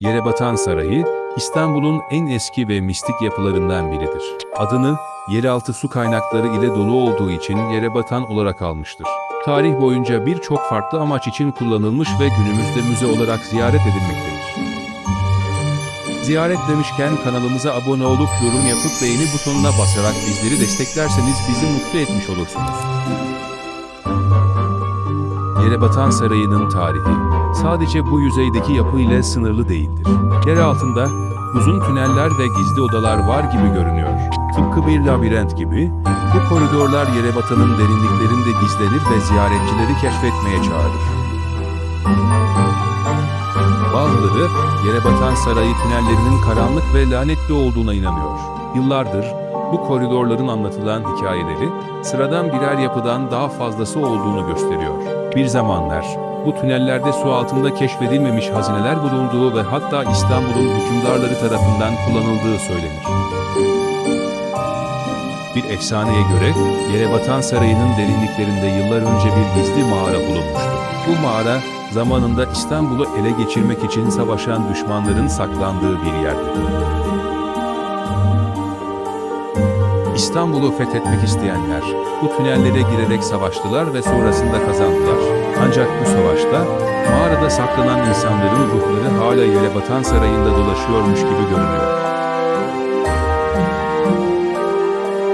Yerebatan Sarayı, İstanbul'un en eski ve mistik yapılarından biridir. Adını, yeraltı su kaynakları ile dolu olduğu için Yerebatan olarak almıştır. Tarih boyunca birçok farklı amaç için kullanılmış ve günümüzde müze olarak ziyaret edilmektedir. Ziyaret demişken kanalımıza abone olup yorum yapıp beğeni butonuna basarak bizleri desteklerseniz bizi mutlu etmiş olursunuz. Yerebatan Sarayı'nın tarihi sadece bu yüzeydeki yapı ile sınırlı değildir. Yer altında uzun tüneller ve gizli odalar var gibi görünüyor. Tıpkı bir labirent gibi, bu koridorlar Yerebatan'ın derinliklerinde gizlenir ve ziyaretçileri keşfetmeye çağırır. Bazıları, Yerebatan Sarayı tünellerinin karanlık ve lanetli olduğuna inanıyor. Yıllardır bu koridorların anlatılan hikayeleri, sıradan birer yapıdan daha fazlası olduğunu gösteriyor. Bir zamanlar, bu tünellerde su altında keşfedilmemiş hazineler bulunduğu ve hatta İstanbul'un hükümdarları tarafından kullanıldığı söylenir. Bir efsaneye göre, Yerebatan Sarayı'nın derinliklerinde yıllar önce bir gizli mağara bulunmuştu. Bu mağara, zamanında İstanbul'u ele geçirmek için savaşan düşmanların saklandığı bir yerdi. İstanbul'u fethetmek isteyenler bu tünellere girerek savaştılar ve sonrasında kazandılar. Ancak bu savaşta mağarada saklanan insanların ruhları hala Yerebatan Sarayı'nda dolaşıyormuş gibi görünüyor.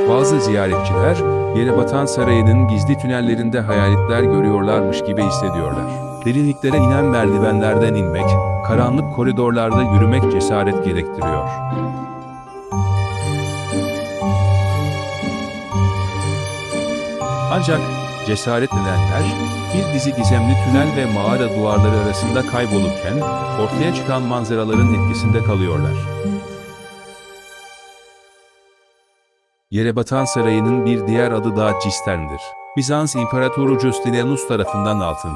Bazı ziyaretçiler, Yerebatan Sarayı'nın gizli tünellerinde hayaletler görüyorlarmış gibi hissediyorlar. Derinliklere inen merdivenlerden inmek, karanlık koridorlarda yürümek cesaret gerektiriyor. Ancak cesaret edenler bir dizi gizemli tünel ve mağara duvarları arasında kaybolurken ortaya çıkan manzaraların etkisinde kalıyorlar. Yerebatan Sarayı'nın bir diğer adı da Cistern'dir. Bizans İmparatoru Justinianus tarafından 6.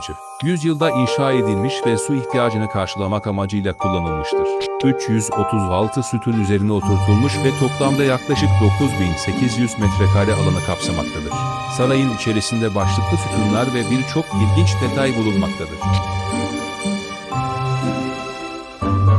yüzyılda inşa edilmiş ve su ihtiyacını karşılamak amacıyla kullanılmıştır. 336 sütun üzerine oturtulmuş ve toplamda yaklaşık 9800 metrekare alanı kapsamaktadır. Sarayın içerisinde başlıklı sütunlar ve birçok ilginç detay bulunmaktadır.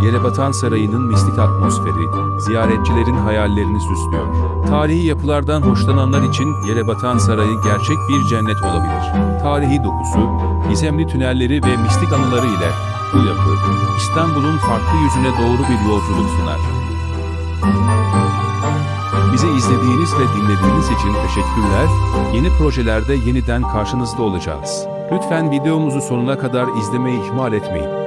Yerebatan Sarayı'nın mistik atmosferi, ziyaretçilerin hayallerini süslüyor. Tarihi yapılardan hoşlananlar için Yerebatan Sarayı gerçek bir cennet olabilir. Tarihi dokusu, gizemli tünelleri ve mistik anıları ile bu yapı, İstanbul'un farklı yüzüne doğru bir yolculuk sunar. Bizi izlediğiniz ve dinlediğiniz için teşekkürler. Yeni projelerde yeniden karşınızda olacağız. Lütfen videomuzu sonuna kadar izlemeyi ihmal etmeyin.